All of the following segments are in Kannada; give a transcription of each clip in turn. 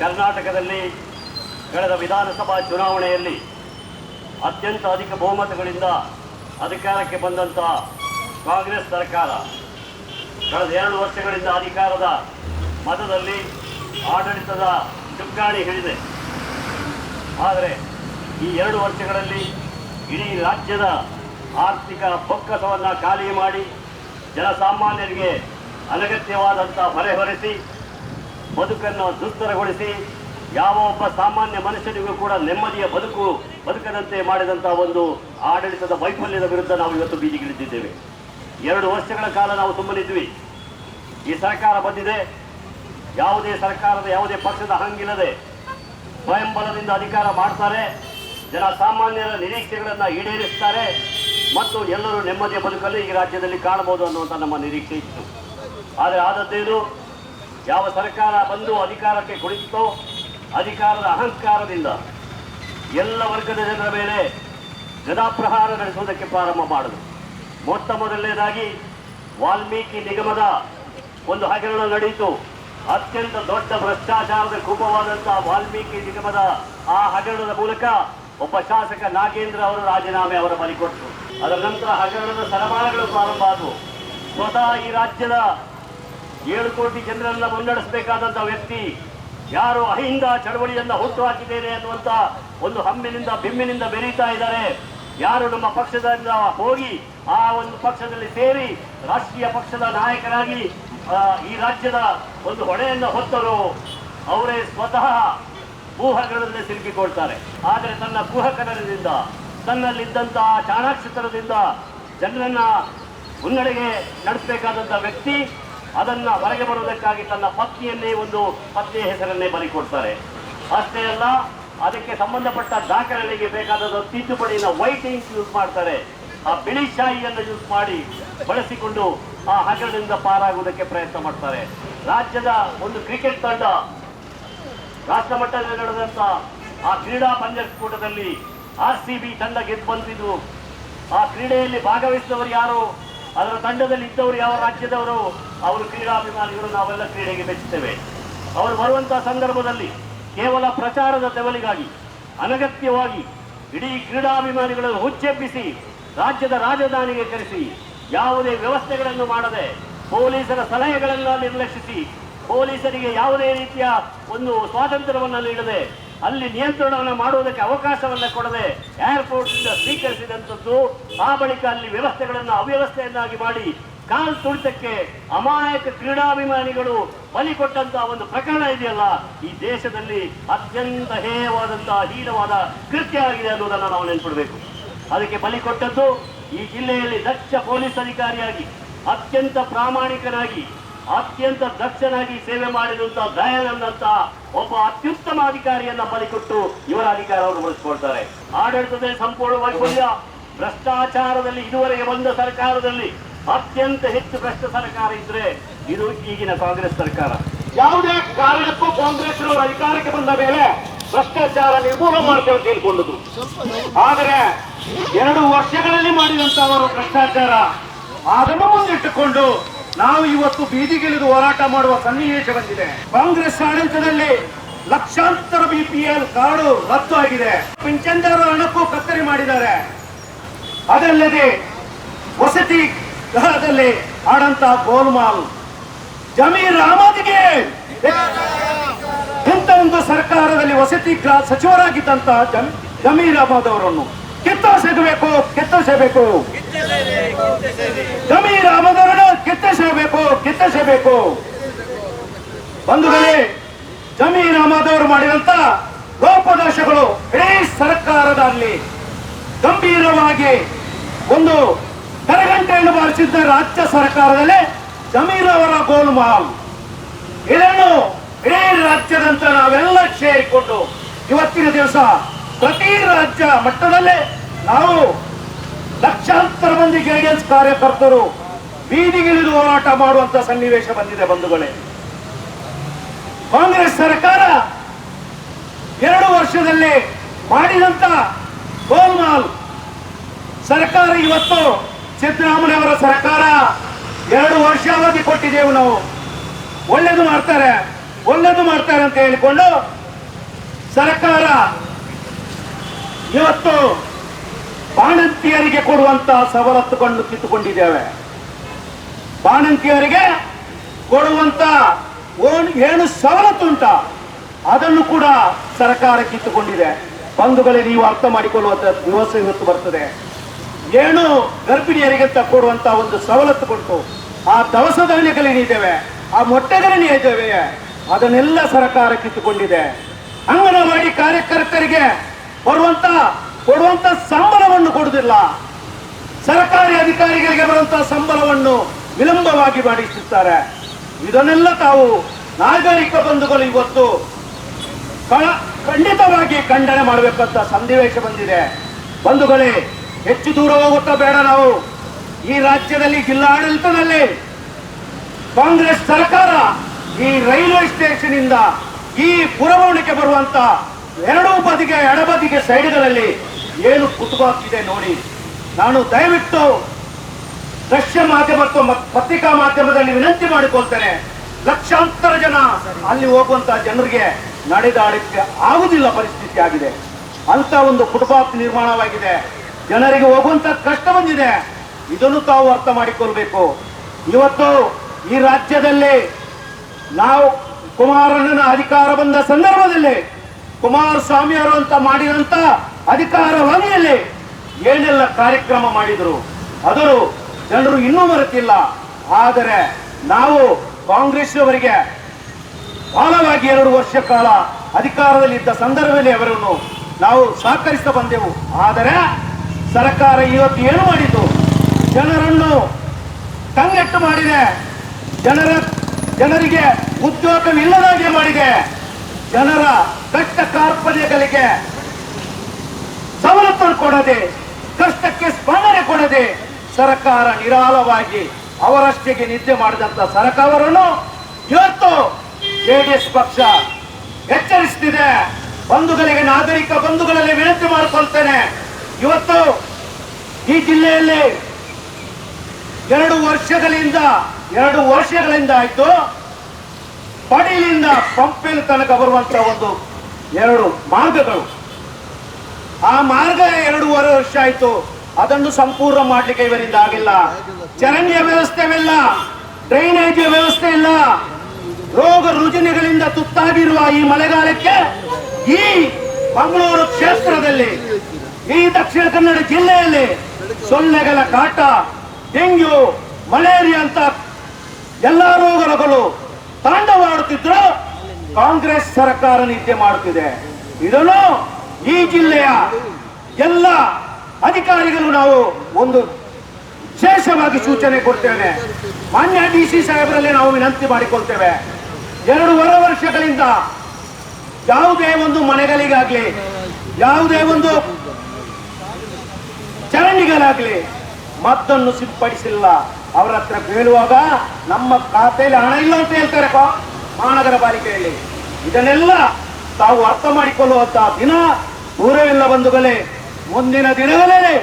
ಕರ್ನಾಟಕದಲ್ಲಿ ಕಳೆದ ವಿಧಾನಸಭಾ ಚುನಾವಣೆಯಲ್ಲಿ ಅತ್ಯಂತ ಅಧಿಕ ಬಹುಮತಗಳಿಂದ ಅಧಿಕಾರಕ್ಕೆ ಬಂದಂಥ ಕಾಂಗ್ರೆಸ್ ಸರ್ಕಾರ ಕಳೆದ ಎರಡು ವರ್ಷಗಳಿಂದ ಅಧಿಕಾರದ ಮತದಲ್ಲಿ ಆಡಳಿತದ ಚುಕ್ಕಾಣಿ ಹಿಡಿದೆ. ಆದರೆ ಈ ಎರಡು ವರ್ಷಗಳಲ್ಲಿ ಇಡೀ ರಾಜ್ಯದ ಆರ್ಥಿಕ ಬೊಕ್ಕಸವನ್ನು ಖಾಲಿ ಮಾಡಿ ಜನಸಾಮಾನ್ಯರಿಗೆ ಅನಗತ್ಯವಾದಂಥ ಹೊರೆ ಹೊರೆಸಿ ಬದುಕನ್ನು ದುಸ್ತರಗೊಳಿಸಿ ಯಾವ ಒಬ್ಬ ಸಾಮಾನ್ಯ ಮನುಷ್ಯನಿಗೂ ಕೂಡ ನೆಮ್ಮದಿಯ ಬದುಕು ಬದುಕದಂತೆ ಮಾಡಿದಂತಹ ಒಂದು ಆಡಳಿತದ ವೈಫಲ್ಯದ ವಿರುದ್ಧ ನಾವು ಇವತ್ತು ಬೀದಿಗಿಳಿದಿದ್ದೇವೆ. ಎರಡು ವರ್ಷಗಳ ಕಾಲ ನಾವು ತುಂಬಲಿದ್ವಿ ಈ ಸರ್ಕಾರ ಬಂದಿದೆ. ಯಾವುದೇ ಸರ್ಕಾರದ ಯಾವುದೇ ಪಕ್ಷದ ಹಂಗಿಲ್ಲದೆ ಸ್ವಯಂಬಲದಿಂದ ಅಧಿಕಾರ ಮಾಡ್ತಾರೆ. ಜನ ಸಾಮಾನ್ಯರ ನಿರೀಕ್ಷೆಗಳನ್ನು ಈಡೇರಿಸ್ತಾರೆ. ಮತ್ತು ಎಲ್ಲರೂ ನೆಮ್ಮದಿಯ ಬದುಕಲ್ಲಿ ಈ ರಾಜ್ಯದಲ್ಲಿ ಕಾಣಬಹುದು ಅನ್ನುವಂಥ ನಮ್ಮ ನಿರೀಕ್ಷೆ ಇತ್ತು. ಆದರೆ ಆದದ್ದೇನು? ಯಾವ ಸರ್ಕಾರ ಬಂದು ಅಧಿಕಾರಕ್ಕೆ ಕುಳಿತೋ ಅಧಿಕಾರದ ಅಹಂಕಾರದಿಂದ ಎಲ್ಲ ವರ್ಗದ ಜನರ ಮೇಲೆ ಗದಾಪ್ರಹಾರ ನಡೆಸುವುದಕ್ಕೆ ಪ್ರಾರಂಭ ಮಾಡಿದರು. ಮೊತ್ತ ಮೊದಲನೇದಾಗಿ ವಾಲ್ಮೀಕಿ ನಿಗಮದ ಒಂದು ಹಗರಣ ನಡೆಯಿತು. ಅತ್ಯಂತ ದೊಡ್ಡ ಭ್ರಷ್ಟಾಚಾರದ ಕೂಪವಾದಂತಹ ವಾಲ್ಮೀಕಿ ನಿಗಮದ ಆ ಹಗರಣದ ಮೂಲಕ ಒಬ್ಬ ಶಾಸಕ ನಾಗೇಂದ್ರ ಅವರು ರಾಜೀನಾಮೆ ಅವರ ಬಲಿ ಕೊಟ್ಟರು. ಅದರ ನಂತರ ಹಗರಣದ ಸರಮಾನಗಳು ಪ್ರಾರಂಭ ಆದವು. ಸ್ವತಃ ಈ ರಾಜ್ಯದ ಏಳು ಕೋಟಿ ಜನರನ್ನ ಮುನ್ನಡೆಸಬೇಕಾದಂಥ ವ್ಯಕ್ತಿ ಯಾರು ಅಹಿಂದ ಚಳವಳಿಯನ್ನ ಹುಟ್ಟು ಹಾಕಿದ್ದೇನೆ ಅನ್ನುವಂತ ಒಂದು ಹಮ್ಮಿನಿಂದ, ಬಿಮ್ಮಿನಿಂದ ಬೆರೀತಾ ಇದ್ದಾರೆ. ಯಾರು ನಮ್ಮ ಪಕ್ಷದಿಂದ ಹೋಗಿ ಆ ಒಂದು ಪಕ್ಷದಲ್ಲಿ ಸೇರಿ ರಾಷ್ಟ್ರೀಯ ಪಕ್ಷದ ನಾಯಕರಾಗಿ ಈ ರಾಜ್ಯದ ಒಂದು ಹೊಣೆಯನ್ನು ಹೊತ್ತರು ಅವರೇ ಸ್ವತಃ ಭೂಹಗರಣದಲ್ಲಿ ಸಿಲುಕಿಕೊಳ್ತಾರೆ. ಆದರೆ ತನ್ನ ಕುಹಕನದಿಂದ ತನ್ನಲ್ಲಿದ್ದಂತಹ ಚಾಣಾಕ್ಷತನದಿಂದ ಜನರನ್ನ ಮುನ್ನಡೆಗೆ ನಡೆಸಬೇಕಾದಂಥ ವ್ಯಕ್ತಿ ಅದನ್ನ ಹೊರಗೆ ಬರುವುದಕ್ಕಾಗಿ ತನ್ನ ಪತ್ನಿಯನ್ನೇ ಒಂದು ಪತ್ನಿಯ ಹೆಸರನ್ನೇ ಬಲಿ ಕೊಡ್ತಾರೆ. ಅಷ್ಟೇ ಅಲ್ಲ, ಅದಕ್ಕೆ ಸಂಬಂಧಪಟ್ಟ ದಾಖಲೆಗಳಿಗೆ ಬೇಕಾದ ತಿದ್ದುಪಡಿಯನ್ನು ವೈಟ್ ಯೂಸ್ ಮಾಡ್ತಾರೆ. ಆ ಬಿಳಿ ಶಾಯಿಯನ್ನು ಯೂಸ್ ಮಾಡಿ ಬಳಸಿಕೊಂಡು ಆ ಹಗರಣದಿಂದ ಪಾರಾಗುವುದಕ್ಕೆ ಪ್ರಯತ್ನ ಮಾಡ್ತಾರೆ. ರಾಜ್ಯದ ಒಂದು ಕ್ರಿಕೆಟ್ ತಂಡ ರಾಷ್ಟ್ರ ಮಟ್ಟದಲ್ಲಿ ನಡೆದಂತ ಆ ಕ್ರೀಡಾ ಪಂದ್ಯಕೂಟದಲ್ಲಿ ಆರ್ ಸಿ ಬಿ ತಂಡ ಗೆದ್ದು ಬಂದಿದ್ದು. ಆ ಕ್ರೀಡೆಯಲ್ಲಿ ಭಾಗವಹಿಸಿದವರು ಯಾರು? ಅದರ ತಂಡದಲ್ಲಿ ಇದ್ದವರು ಯಾವ ರಾಜ್ಯದವರು? ಅವರು ಕ್ರೀಡಾಭಿಮಾನಿಗಳು ನಾವೆಲ್ಲ ಕ್ರೀಡೆಗೆ ಮೆಚ್ಚುತ್ತೇವೆ ಅವರು ಬರುವಂತಹ ಸಂದರ್ಭದಲ್ಲಿ ಕೇವಲ ಪ್ರಚಾರದ ತೆವಲಿಗಾಗಿ ಅನಗತ್ಯವಾಗಿ ಇಡೀ ಕ್ರೀಡಾಭಿಮಾನಿಗಳನ್ನು ಹುಚ್ಚೆಬ್ಬಿಸಿ ರಾಜ್ಯದ ರಾಜಧಾನಿಗೆ ಕರೆಸಿ ಯಾವುದೇ ವ್ಯವಸ್ಥೆಗಳನ್ನು ಮಾಡದೆ ಪೊಲೀಸರ ಸಲಹೆಗಳನ್ನು ನಿರ್ಲಕ್ಷಿಸಿ ಪೊಲೀಸರಿಗೆ ಯಾವುದೇ ರೀತಿಯ ಒಂದು ಸ್ವಾತಂತ್ರ್ಯವನ್ನು ನೀಡದೆ ಅಲ್ಲಿ ನಿಯಂತ್ರಣವನ್ನು ಮಾಡುವುದಕ್ಕೆ ಅವಕಾಶವನ್ನು ಕೊಡದೆ ಏರ್ಪೋರ್ಟ್ನಿಂದ ಸ್ವೀಕರಿಸಿದಂಥದ್ದು, ಆ ಬಳಿಕ ಅಲ್ಲಿ ವ್ಯವಸ್ಥೆಗಳನ್ನು ಅವ್ಯವಸ್ಥೆಯನ್ನಾಗಿ ಮಾಡಿ ಕಾಲ್ ತುಳಿತಕ್ಕೆ ಅಮಾಯಕ ಕ್ರೀಡಾಭಿಮಾನಿಗಳು ಬಲಿ ಕೊಟ್ಟಂತಹ ಒಂದು ಪ್ರಕರಣ ಇದೆಯಲ್ಲ, ಈ ದೇಶದಲ್ಲಿ ಅತ್ಯಂತ ಹೇಯವಾದಂತಹ ಹೀನವಾದ ಕೃತ್ಯ ಆಗಿದೆ ಅನ್ನೋದನ್ನು ನಾವು ನೆನ್ಪಿಡಬೇಕು. ಅದಕ್ಕೆ ಬಲಿ ಕೊಟ್ಟದ್ದು ಈ ಜಿಲ್ಲೆಯಲ್ಲಿ ದಕ್ಷ ಪೊಲೀಸ್ ಅಧಿಕಾರಿಯಾಗಿ, ಅತ್ಯಂತ ಪ್ರಾಮಾಣಿಕನಾಗಿ ಅತ್ಯಂತ ದಕ್ಷನಾಗಿ ಸೇವೆ ಮಾಡಿದಂತಹ ದಯಾನಂದಂತಹ ಒಬ್ಬ ಅತ್ಯುತ್ತಮ ಅಧಿಕಾರಿಯನ್ನ ಬಲಿಕೊಟ್ಟು ಇವರ ಅಧಿಕಾರವನ್ನು ಬಳಸಿಕೊಳ್ತಾರೆ ಆಡಳಿತದಲ್ಲಿ ಸಂಪೂರ್ಣ ವೈಫಲ್ಯ ಭ್ರಷ್ಟಾಚಾರದಲ್ಲಿ ಇದುವರೆಗೆ ಬಂದ ಸರ್ಕಾರದಲ್ಲಿ ಅತ್ಯಂತ ಹೆಚ್ಚು ಭ್ರಷ್ಟ ಸರ್ಕಾರ ಇದ್ರೆ ಇದು ಈಗಿನ ಕಾಂಗ್ರೆಸ್ ಸರ್ಕಾರ. ಯಾವುದೇ ಕಾರಣಕ್ಕೂ ಕಾಂಗ್ರೆಸ್ನವರು ಅಧಿಕಾರಕ್ಕೆ ಬಂದ ಮೇಲೆ ಭ್ರಷ್ಟಾಚಾರ ನಿರ್ಮೂಲ ಮಾಡ್ತೇವೆ ಅಂತ ಹೇಳ್ಕೊಂಡದ್ದು ಆದರೆ ಎರಡು ವರ್ಷಗಳಲ್ಲಿ ಮಾಡಿದಂತ ಅವರು ಭ್ರಷ್ಟಾಚಾರ. ಅದನ್ನು ಮುಂದಿಟ್ಟುಕೊಂಡು ನಾವು ಇವತ್ತು ಬೀದಿಗಿಳಿದು ಹೋರಾಟ ಮಾಡುವ ಸನ್ನಿವೇಶ ಬಂದಿದೆ. ಕಾಂಗ್ರೆಸ್ ಆಡಳಿತದಲ್ಲಿ ಲಕ್ಷಾಂತರ ಬಿಪಿಎಲ್ ಕಾರ್ಡು ರದ್ದು ಆಗಿದೆ. ಪಿಂಚಂದರ ಹಣಕ್ಕೂ ಕತ್ತರಿ ಮಾಡಿದ್ದಾರೆ. ಅದಲ್ಲದೆ ವಸತಿ ಗೃಹದಲ್ಲಿ ಆಡಂತ ಗೋಲ್ಮಾಲ್ ಜಮೀರ್ ಅಹಮದ್ಗೆ. ಇಂಥ ಒಂದು ಸರ್ಕಾರದಲ್ಲಿ ವಸತಿ ಸಚಿವರಾಗಿದ್ದಂತ ಜಮ್, ಜಮೀರ್ ಅಹಮದ್ ಅವರನ್ನು ಕಿತ್ತೋಸೆಗಬೇಕು ಕಿತ್ತೋಸೆಬೇಕು ಜಮೀರ್ ಅಹಮದ್ ಅವರನ್ನು ಕಿತ್ತಿಸಬೇಕು ಕಿತ್ತಿಸಬೇಕು ಬಂಧುಗಳೇ, ಜಮೀರ್ ಅಹಮದ್ ಅವರು ಮಾಡಿದಂತ ಲೋಪದೋಷಗಳು ಇಡೀ ಸರ್ಕಾರದಲ್ಲಿ ಗಂಭೀರವಾಗಿ ಒಂದು ಕರಗಂಟೆಯನ್ನು ಬಾರಿಸಿದ್ದ ರಾಜ್ಯ ಸರ್ಕಾರದಲ್ಲಿ ಜಮೀರ್ ಅವರ ಗೋಲ್ಮಾಲ್. ಇದನ್ನು ಇಡೀ ರಾಜ್ಯದಂತ ನಾವೆಲ್ಲ ಸೇರಿಕೊಂಡು ಇವತ್ತಿನ ದಿವಸ ಪ್ರತಿ ರಾಜ್ಯ ಮಟ್ಟದಲ್ಲೇ ನಾವು ಲಕ್ಷಾಂತರ ಮಂದಿ ಗೈಡೆನ್ಸ್ ಕಾರ್ಯಕರ್ತರು ಬೀದಿಗಿಳಿದು ಹೋರಾಟ ಮಾಡುವಂತ ಸನ್ನಿವೇಶ ಬಂದಿದೆ ಬಂಧುಗಳೇ. ಕಾಂಗ್ರೆಸ್ ಸರ್ಕಾರ ಎರಡು ವರ್ಷದಲ್ಲಿ ಮಾಡಿದಂತ ಗೋಲ್ಮಾಲ್ ಸರ್ಕಾರ ಇವತ್ತು ಸಿದ್ದರಾಮಯ್ಯವರ ಸರ್ಕಾರ ಎರಡು ವರ್ಷ ಅವಧಿ ಕೊಟ್ಟಿದ್ದೇವೆ ನಾವು. ಒಳ್ಳೇದು ಮಾಡ್ತಾರೆ ಒಳ್ಳೇದು ಮಾಡ್ತಾರೆ ಅಂತ ಹೇಳಿಕೊಂಡು ಸರ್ಕಾರ ಇವತ್ತು ಬಾಣಂತಿಯರಿಗೆ ಕೊಡುವಂತ ಸವಲತ್ತುಗಳನ್ನು ಕಿತ್ತುಕೊಂಡಿದ್ದೇವೆ. ಬಾಣಂತಿಯರಿಗೆ ಕೊಡುವಂತ ಏನು ಸವಲತ್ತು ಉಂಟ, ಅದನ್ನು ಕೂಡ ಸರ್ಕಾರ ಕಿತ್ತುಕೊಂಡಿದೆ. ಬಂಧುಗಳೇ, ನೀವು ಅರ್ಥ ಮಾಡಿಕೊಳ್ಳುವಂತ ದಿವಸ ಇವತ್ತು ಬರ್ತದೆ. ಏನು ಗರ್ಭಿಣಿಯರಿಗೆ ಅಂತ ಕೊಡುವಂತ ಒಂದು ಸವಲತ್ತು ಕೊಟ್ಟು ಆ ದವಸ ಧಾನ್ಯಗಳೇನಿದ್ದೇವೆ ಆ ಮೊಟ್ಟೆಗಳೇನಿದ್ದೇವೆ ಅದನ್ನೆಲ್ಲ ಸರ್ಕಾರ ಕಿತ್ತುಕೊಂಡಿದೆ ಅಂಗನವಾಡಿ ಕಾರ್ಯಕರ್ತರಿಗೆ ಬರುವಂತ, ಕೊಡುವಂತ ಸಂಬಳವನ್ನು ಕೊಡುವುದಿಲ್ಲ. ಸರ್ಕಾರಿ ಅಧಿಕಾರಿಗಳಿಗೆ ಬರುವಂತ ಸಂಬಳವನ್ನು ವಿಳಂಬವಾಗಿ ಮಾಡಿಸುತ್ತಾರೆ. ಇದನ್ನೆಲ್ಲ ತಾವು ನಾಗರಿಕ ಬಂಧುಗಳು ಇವತ್ತು ಖಂಡಿತವಾಗಿ ಖಂಡನೆ ಮಾಡಬೇಕಂತ ಸನ್ನಿವೇಶ ಬಂದಿದೆ. ಬಂಧುಗಳೇ ಹೆಚ್ಚು ದೂರ ಹೋಗುತ್ತಾ ಬೇಡ ನಾವು. ಈ ರಾಜ್ಯದಲ್ಲಿ ಜಿಲ್ಲಾಡಳಿತದಲ್ಲಿ ಕಾಂಗ್ರೆಸ್ ಸರ್ಕಾರ ಈ ರೈಲ್ವೆ ಸ್ಟೇಷನ್ ಇಂದ ಈ ಪುರವಣಿಗೆ ಬರುವಂತ ಎರಡೂ ಬದಿಗೆ, ಎಡಬದಿಗೆ ಸೈಡ್ಗಳಲ್ಲಿ ಏನು ಕುಟುಂಬ ನೋಡಿ. ನಾನು ದಯವಿಟ್ಟು ದೃಶ್ಯ ಮಾಧ್ಯಮ ಪತ್ರಿಕಾ ಮಾಧ್ಯಮದಲ್ಲಿ ವಿನಂತಿ ಮಾಡಿಕೊಳ್ತೇನೆ. ಲಕ್ಷಾಂತರ ಜನ ಅಲ್ಲಿ ಹೋಗುವಂತ ಜನರಿಗೆ ನಡೆದಾಡಕ್ಕೆ ಆಗುದಿಲ್ಲ ಪರಿಸ್ಥಿತಿ ಆಗಿದೆ ಅಂತ ಒಂದು ಫುಟ್ಪಾತ್ ನಿರ್ಮಾಣವಾಗಿದೆ. ಜನರಿಗೆ ಹೋಗುವಂತ ಕಷ್ಟ ಬಂದಿದೆ. ಇದನ್ನು ತಾವು ಅರ್ಥ ಮಾಡಿಕೊಳ್ಬೇಕು. ಇವತ್ತು ಈ ರಾಜ್ಯದಲ್ಲಿ ನಾವು ಕುಮಾರಣ್ಣನ ಅಧಿಕಾರ ಬಂದ ಸಂದರ್ಭದಲ್ಲಿ ಕುಮಾರಸ್ವಾಮಿ ಅವರು ಅಂತ ಮಾಡಿದಂತ ಅಧಿಕಾರವಾಣಿಯಲ್ಲಿ ಏನೆಲ್ಲ ಕಾರ್ಯಕ್ರಮ ಮಾಡಿದರು ಅದರು ಜನರು ಇನ್ನೂ ಮರೆತಿಲ್ಲ. ಆದರೆ ನಾವು ಕಾಂಗ್ರೆಸ್ ಅವರಿಗೆ ಬಹಳವಾಗಿ ಎರಡು ವರ್ಷ ಕಾಲ ಅಧಿಕಾರದಲ್ಲಿದ್ದ ಸಂದರ್ಭದಲ್ಲಿ ಅವರನ್ನು ನಾವು ಸಹಕರಿಸ್ತಾ ಬಂದೆವು ಆದರೆ ಸರ್ಕಾರ ಇವತ್ತು ಏನು ಮಾಡಿತು ಜನರನ್ನು ಕಂಗೆಟ್ಟು ಮಾಡಿದೆ. ಜನರ, ಜನರಿಗೆ ಉದ್ಯೋಗವಿಲ್ಲದಾಗೆ ಮಾಡಿದೆ. ಜನರ ಕಷ್ಟ ಕಾರ್ಪಣ್ಯಗಳಿಗೆ ಸವಲತ್ತು ಕೊಡದೆ, ಕಷ್ಟಕ್ಕೆ ಸ್ಪಂದನೆ ಕೊಡದೆ ಸರ್ಕಾರ ನಿರಾಳವಾಗಿ ಅವರಷ್ಟಿಗೆ ನಿದ್ದೆ ಮಾಡಿದಂತ ಸರ್ಕಾರವನ್ನು ಇವತ್ತು ಜೆಡಿಎಸ್ ಪಕ್ಷ ಎಚ್ಚರಿಸುತ್ತಿದೆ ಬಂಧುಗಳಿಗೆ ನಾಗರಿಕ ಬಂಧುಗಳಲ್ಲಿ ವಿನಂತಿ ಮಾಡಿಕೊಳ್ತೇನೆ. ಇವತ್ತು ಈ ಜಿಲ್ಲೆಯಲ್ಲಿ ಎರಡು ವರ್ಷಗಳಿಂದ ಎರಡು ವರ್ಷಗಳಿಂದ ಆಯ್ತು, ಪಡೀಲಿಂದ ಪಂಪಿನ ತನಕ ಬರುವಂತ ಒಂದು ಎರಡು ಮಾರ್ಗಗಳು. ಆ ಮಾರ್ಗ ಎರಡೂವರೆ ವರ್ಷ ಆಯ್ತು. ಅದನ್ನು ಸಂಪೂರ್ಣ ಮಾಡ್ಲಿಕ್ಕೆ ಇವರಿಂದ ಆಗಿಲ್ಲ. ಚರಂಡಿಯ ವ್ಯವಸ್ಥೆವಿಲ್ಲ ಡ್ರೈನೇಜ್ ವ್ಯವಸ್ಥೆ ಇಲ್ಲ. ರೋಗ ರುಜಿನಗಳಿಂದ ತುತ್ತಾಗಿರುವ ಈ ಮಳೆಗಾಲಕ್ಕೆ ಈ ಮಂಗಳೂರು ಕ್ಷೇತ್ರದಲ್ಲಿ ಈ ದಕ್ಷಿಣ ಕನ್ನಡ ಜಿಲ್ಲೆಯಲ್ಲಿ ಸೊಳ್ಳೆಗಳ ಕಾಟ, ಡೆಂಗ್ಯೂ, ಮಲೇರಿಯಾ ಅಂತ ಎಲ್ಲಾ ರೋಗಗಳು ತಾಂಡವಾಡುತ್ತಿದ್ರು ಕಾಂಗ್ರೆಸ್ ಸರ್ಕಾರ ನಿದ್ದೆ ಮಾಡುತ್ತಿದೆ. ಇದನ್ನು ಈ ಜಿಲ್ಲೆಯ ಎಲ್ಲ ಅಧಿಕಾರಿಗಳು ನಾವು ಒಂದು ವಿಶೇಷವಾಗಿ ಸೂಚನೆ ಕೊಡ್ತೇವೆ. ಮಾನ್ಯ ಡಿ ಸಿ ಸಾಹೇಬರಲ್ಲಿ ನಾವು ವಿನಂತಿ ಮಾಡಿಕೊಳ್ತೇವೆ. ಎರಡೂವರೆ ವರ್ಷಗಳಿಂದ ಯಾವುದೇ ಒಂದು ಮನೆಗಳಿಗಾಗ್ಲಿ, ಯಾವುದೇ ಒಂದು ಚರಂಡಿಗಳಾಗ್ಲಿ, ಮದ್ದನ್ನು ಸಿಂಪಡಿಸಿಲ್ಲ ಅವರ ಹತ್ರ ಕೇಳುವಾಗ ನಮ್ಮ ಖಾತೆಯಲ್ಲಿ ಹಣ ಇಲ್ಲ ಅಂತ ಹೇಳ್ತಾರೆ ಮಹಾನಗರ ಪಾಲಿಕೆಯಲ್ಲಿ. ಇದನ್ನೆಲ್ಲ ತಾವು ಅರ್ಥ ಮಾಡಿಕೊಳ್ಳುವಂತಹ ದಿನ ದೂರವಿಲ್ಲ ಬಂಧುಗಳೇ. ಮುಂದಿನ ದಿನಗಳಲ್ಲಿ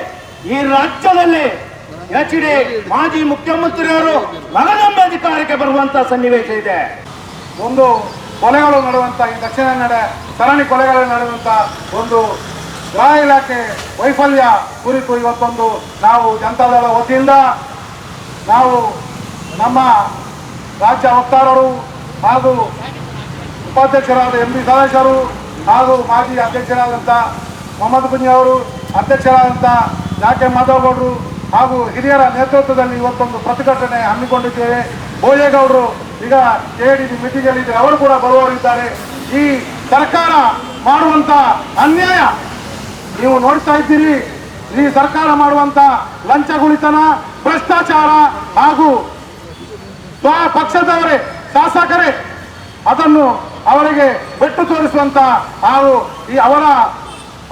ಈ ರಾಜ್ಯದಲ್ಲಿ ಎಚ್ ಡಿ ಮಾಜಿ ಮುಖ್ಯಮಂತ್ರಿಯವರು ಮಗನಂಬ ಅಧಿಕಾರಕ್ಕೆ ಬರುವಂತಹ ಸನ್ನಿವೇಶ ಇದೆ. ಒಂದು ಕೊಲೆಗಳು ನಡೆಯುವಂಥ ಈ ದಕ್ಷಿಣ ಕನ್ನಡ ಸರಣಿ ಕೊಲೆಗಳು ನಡೆದಂತ ಒಂದು ಗೃಹ ಇಲಾಖೆ ವೈಫಲ್ಯ ಕುರಿತು ಇವತ್ತೊಂದು ನಾವು ಜನತಾದಳ ವತಿಯಿಂದ ನಾವು ನಮ್ಮ ರಾಜ್ಯ ವಕ್ತಾರರು ಹಾಗೂ ಉಪಾಧ್ಯಕ್ಷರಾದ ಎಂ ಬಿ ಸದಾಶರು ಹಾಗೂ ಮಾಜಿ ಅಧ್ಯಕ್ಷರಾದಂಥ ಮೊಹಮ್ಮದ್ ಕುಂಜಿ ಅವರು ಅಧ್ಯಕ್ಷರಾದಂಥ ಜಾಕೆ ಮಾಧವಗೌಡರು ಹಾಗೂ ಹಿರಿಯರ ನೇತೃತ್ವದಲ್ಲಿ ಇವತ್ತೊಂದು ಪ್ರತಿಭಟನೆ ಹಮ್ಮಿಕೊಂಡಿದ್ದೇವೆ. ಭೋಜೇಗೌಡರು ಈಗ ಕೆ ಡಿ ಮೀಟಿಂಗಲ್ಲಿದ್ದಾರೆ ಅವರು ಕೂಡ ಬರುವವರಿದ್ದಾರೆ. ಈ ಸರ್ಕಾರ ಮಾಡುವಂತ ಅನ್ಯಾಯ ನೀವು ನೋಡ್ತಾ ಇದ್ದೀರಿ, ಈ ಸರ್ಕಾರ ಮಾಡುವಂತ ಲಂಚಗುಳಿತನ, ಭ್ರಷ್ಟಾಚಾರ ಹಾಗೂ ಪಕ್ಷದವರೇ, ಶಾಸಕರೇ, ಅದನ್ನು ಅವರಿಗೆ ಬೆಟ್ಟು ತೋರಿಸುವಂತ ಹಾಗೂ ಈ ಅವರ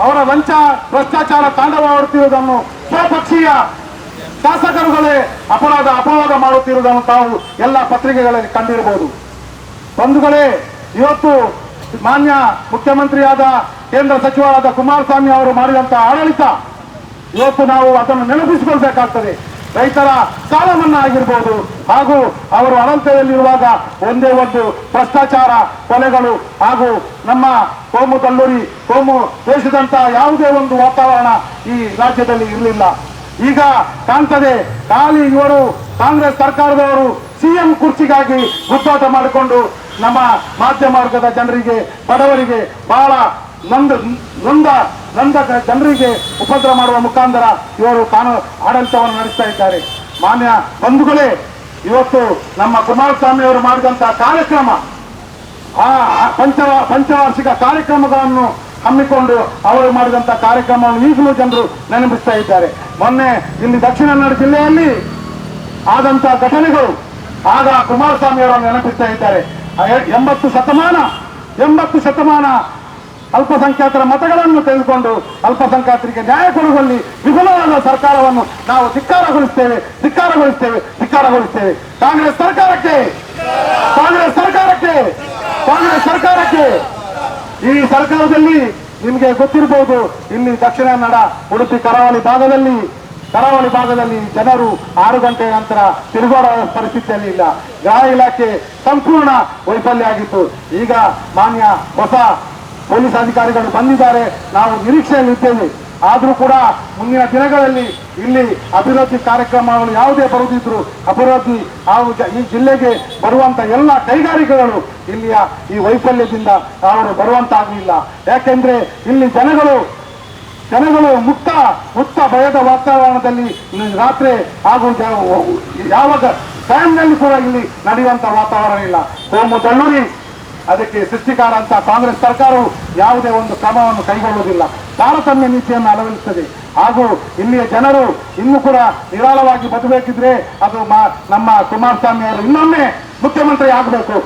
ಅವರ ಲಂಚ, ಭ್ರಷ್ಟಾಚಾರ ತಾಂಡವವಾಡುತ್ತಿರುವುದನ್ನು ಸ್ವಪಕ್ಷೀಯ ಶಾಸಕರುಗಳೇ ಅಪರಾಧ, ಅಪವಾದ ಮಾಡುತ್ತಿರುವುದನ್ನು ತಾವು ಎಲ್ಲ ಪತ್ರಿಕೆಗಳಲ್ಲಿ ಕಂಡಿರಬಹುದು. ಬಂಧುಗಳೇ, ಇವತ್ತು ಮಾನ್ಯ ಮುಖ್ಯಮಂತ್ರಿಯಾದ ಕೇಂದ್ರ ಸಚಿವರಾದ ಕುಮಾರಸ್ವಾಮಿ ಅವರು ಮಾಡಿದಂತಹ ಆಡಳಿತ, ಇವತ್ತು ನಾವು ಅದನ್ನು ನೆನಪಿಸಿಕೊಳ್ಬೇಕಾಗ್ತದೆ. ರೈತರ ಸಾಲ ಮನ್ನಾ ಆಗಿರ್ಬೋದು, ಹಾಗೂ ಅವರು ಅನಂತದಲ್ಲಿರುವಾಗ ಒಂದೇ ಒಂದು ಭ್ರಷ್ಟಾಚಾರ ಕೊಲೆಗಳು, ಹಾಗೂ ನಮ್ಮ ಕೋಮು ತಲ್ಲೂರಿ ಕೋಮು ದೇಶದಂತಹ ಯಾವುದೇ ಒಂದು ವಾತಾವರಣ ಈ ರಾಜ್ಯದಲ್ಲಿ ಇರಲಿಲ್ಲ. ಈಗ ಕಾಣ್ತದೆ, ಖಾಲಿ ಇವರು ಕಾಂಗ್ರೆಸ್ ಸರ್ಕಾರದವರು ಸಿಎಂ ಕುರ್ಚಿಗಾಗಿ ಗುದ್ದಾಟ ಮಾಡಿಕೊಂಡು ನಮ್ಮ ಮಾಧ್ಯಮ ವರ್ಗದ ಜನರಿಗೆ, ಬಡವರಿಗೆ ಬಹಳ ನೊಂದ ನೊಂದ ನೊಂದ ಜನರಿಗೆ ಉಪದ್ರ ಮಾಡುವ ಮುಖಾಂತರ ಇವರು ಕಾನೂನು ಆಡಳಿತವನ್ನು ನಡೆಸ್ತಾ ಇದ್ದಾರೆ. ಮಾನ್ಯ ಬಂಧುಗಳೇ, ಇವತ್ತು ನಮ್ಮ ಕುಮಾರಸ್ವಾಮಿ ಅವರು ಮಾಡಿದಂತ ಕಾರ್ಯಕ್ರಮ, ಆ ಪಂಚ, ಪಂಚವಾರ್ಷಿಕ ಕಾರ್ಯಕ್ರಮಗಳನ್ನು ಹಮ್ಮಿಕೊಂಡು ಅವರು ಮಾಡಿದಂತಹ ಕಾರ್ಯಕ್ರಮವನ್ನು ಈಗಲೂ ಜನರು ನೆನಪಿಸ್ತಾ ಇದ್ದಾರೆ. ಮೊನ್ನೆ ಇಲ್ಲಿ ದಕ್ಷಿಣ ಕನ್ನಡ ಜಿಲ್ಲೆಯಲ್ಲಿ ಆದಂತಹ ಘಟನೆಗಳು ಆಗ ಕುಮಾರಸ್ವಾಮಿ ಅವರನ್ನು ನೆನಪಿಸ್ತಾ ಇದ್ದಾರೆ. ಎಂಬತ್ತು ಶತಮಾನ ಎಂಬತ್ತು ಶತಮಾನ ಅಲ್ಪಸಂಖ್ಯಾತರ ಮತಗಳನ್ನು ತೆಗೆದುಕೊಂಡು ಅಲ್ಪಸಂಖ್ಯಾತರಿಗೆ ನ್ಯಾಯ ಕೊಡುವಲ್ಲಿ ವಿಫಲವಾದ ಸರ್ಕಾರವನ್ನು ನಾವು ಧಿಕ್ಕಾರಗೊಳಿಸ್ತೇವೆ ಧಿಕ್ಕಾರಗೊಳಿಸ್ತೇವೆ ಧಿಕ್ಕಾರಗೊಳಿಸ್ತೇವೆ. ಕಾಂಗ್ರೆಸ್ ಸರ್ಕಾರಕ್ಕೆ ಕಾಂಗ್ರೆಸ್ ಸರ್ಕಾರಕ್ಕೆ ಕಾಂಗ್ರೆಸ್ ಸರ್ಕಾರಕ್ಕೆ. ಈ ಸರ್ಕಾರದಲ್ಲಿ ನಿಮಗೆ ಗೊತ್ತಿರಬಹುದು ಇಲ್ಲಿ ದಕ್ಷಿಣ ಕನ್ನಡ, ಉಡುಪಿ, ಕರಾವಳಿ ಭಾಗದಲ್ಲಿ ಕರಾವಳಿ ಭಾಗದಲ್ಲಿ ಜನರು ಆರು ಗಂಟೆ ನಂತರ ತಿರುಗಾಡುವ ಪರಿಸ್ಥಿತಿಯಲ್ಲಿ ಇಲ್ಲ. ಗೃಹ ಇಲಾಖೆ ಸಂಪೂರ್ಣ ವೈಫಲ್ಯ ಆಗಿತ್ತು. ಈಗ ಮಾನ್ಯ ಹೊಸ ಪೊಲೀಸ್ ಅಧಿಕಾರಿಗಳು ಬಂದಿದ್ದಾರೆ. ನಾವು ನಿರೀಕ್ಷೆಯಲ್ಲಿ ಇದ್ದೇವೆ. ಆದರೂ ಕೂಡ ಮುಂದಿನ ದಿನಗಳಲ್ಲಿ ಇಲ್ಲಿ ಅಭಿವೃದ್ಧಿ ಕಾರ್ಯಕ್ರಮಗಳು ಯಾವುದೇ ಬರುವುದಿದ್ರು ಅಭಿವೃದ್ಧಿ ಹಾಗೂ ಈ ಜಿಲ್ಲೆಗೆ ಬರುವಂತ ಎಲ್ಲ ಕೈಗಾರಿಕೆಗಳು ಇಲ್ಲಿಯ ಈ ವೈಫಲ್ಯದಿಂದ ಅವರು ಬರುವಂತಾಗಲಿಲ್ಲ. ಯಾಕೆಂದ್ರೆ ಇಲ್ಲಿ ಜನಗಳು ಜನಗಳು ಮುಕ್ತ ಮುಕ್ತ ಭಯದ ವಾತಾವರಣದಲ್ಲಿ ರಾತ್ರಿ ಹಾಗೂ ಯಾವಾಗ ಟೈಮ್ನಲ್ಲಿ ಕೂಡ ಇಲ್ಲಿ ನಡೆಯುವಂತ ವಾತಾವರಣ ಇಲ್ಲ. ಕೋಮು ದಳ್ಳೂರಿ ಅದಕ್ಕೆ ಸೃಷ್ಟಿಕಾರ ಅಂತ ಕಾಂಗ್ರೆಸ್ ಸರ್ಕಾರವು ಯಾವುದೇ ಒಂದು ಕ್ರಮವನ್ನು ಕೈಗೊಳ್ಳುವುದಿಲ್ಲ. ತಾರತಮ್ಯ ನೀತಿಯನ್ನು ಅಳವಡಿಸುತ್ತದೆ. ಹಾಗೂ ಇಲ್ಲಿಯ ಜನರು ಇನ್ನೂ ಕೂಡ ನಿರಾಳವಾಗಿ ಬದುಕಬೇಕಿದ್ರೆ ಅದು ನಮ್ಮ ಕುಮಾರಸ್ವಾಮಿ ಅವರು ಇನ್ನೊಮ್ಮೆ ಮುಖ್ಯಮಂತ್ರಿ ಆಗಬೇಕು.